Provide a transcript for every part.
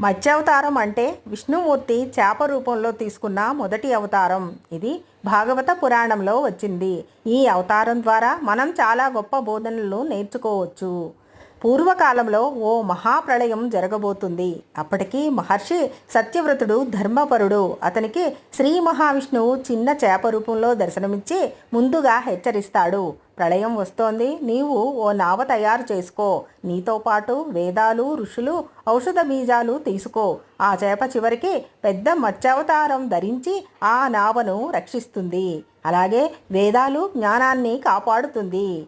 మత్స్యావతారం అంటే విష్ణుమూర్తి చేప రూపంలో తీసుకున్న మొదటి అవతారం. ఇది భాగవత పురాణంలో వచ్చింది. ఈ అవతారం ద్వారా మనం చాలా గొప్ప బోధనలు నేర్చుకోవచ్చు. పూర్వకాలంలో ఓ మహాప్రళయం జరగబోతుంది. అప్పటికి మహర్షి సత్యవ్రతుడు ధర్మపరుడు. అతనికి శ్రీ మహావిష్ణువు చిన్న చేప రూపంలో దర్శనమిచ్చి ముందుగా హెచ్చరిస్తాడు. ప్రళయం వస్తోంది. నీవు ఓ నావ తయారు చేసుకో. నీతో పాటు వేదాలు ఋషులు ఔషధ బీజాలు తీసుకో. ఆ చేప చివరికి పెద్ద మత్స్యావతారం ధరించి ఆ నావను రక్షిస్తుంది. అలాగే వేదాలు జ్ఞానాన్ని కాపాడుతుంది.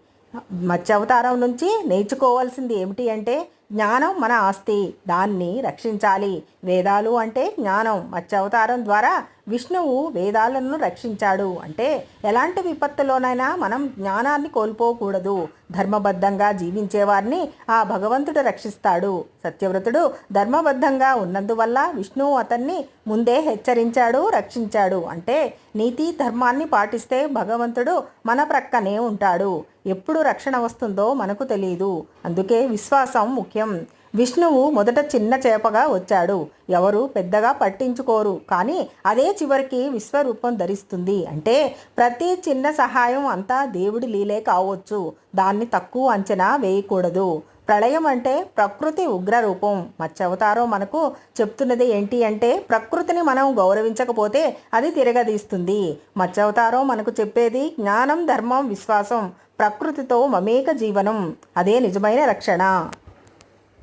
మత్స్యావతారం నుంచి నేర్చుకోవాల్సింది ఏమిటి అంటే జ్ఞానం మన ఆస్తి. దాన్ని రక్షించాలి. వేదాలు అంటే జ్ఞానం. మత్స్యావతారం ద్వారా విష్ణువు వేదాలను రక్షించాడు. అంటే ఎలాంటి విపత్తులోనైనా మనం జ్ఞానాన్ని కోల్పోకూడదు. ధర్మబద్ధంగా జీవించేవారిని ఆ భగవంతుడు రక్షిస్తాడు. సత్యవ్రతుడు ధర్మబద్ధంగా ఉన్నందువల్ల విష్ణువు అతన్ని ముందే హెచ్చరించాడు రక్షించాడు. అంటే నీతి ధర్మాన్ని పాటిస్తే భగవంతుడు మన ప్రక్కనే ఉంటాడు. ఎప్పుడు రక్షణ వస్తుందో మనకు తెలియదు అందుకే విశ్వాసం ముఖ్యం. విష్ణువు మొదట చిన్న చేపగా వచ్చాడు. ఎవరు పెద్దగా పట్టించుకోరు. కానీ అదే చివరికి విశ్వరూపం ధరిస్తుంది. అంటే ప్రతి చిన్న సహాయం అంతా దేవుడి లీలే కావచ్చు. దాన్ని తక్కువ అంచనా వేయకూడదు. ప్రళయం అంటే ప్రకృతి ఉగ్రరూపం. మత్స్యవతారం మనకు చెప్తున్నది ఏంటి అంటే ప్రకృతిని మనం గౌరవించకపోతే అది తిరగదీస్తుంది. మత్స్యవతారం మనకు చెప్పేది జ్ఞానం ధర్మం విశ్వాసం ప్రకృతితో మమేక జీవనం. అదే నిజమైన రక్షణ.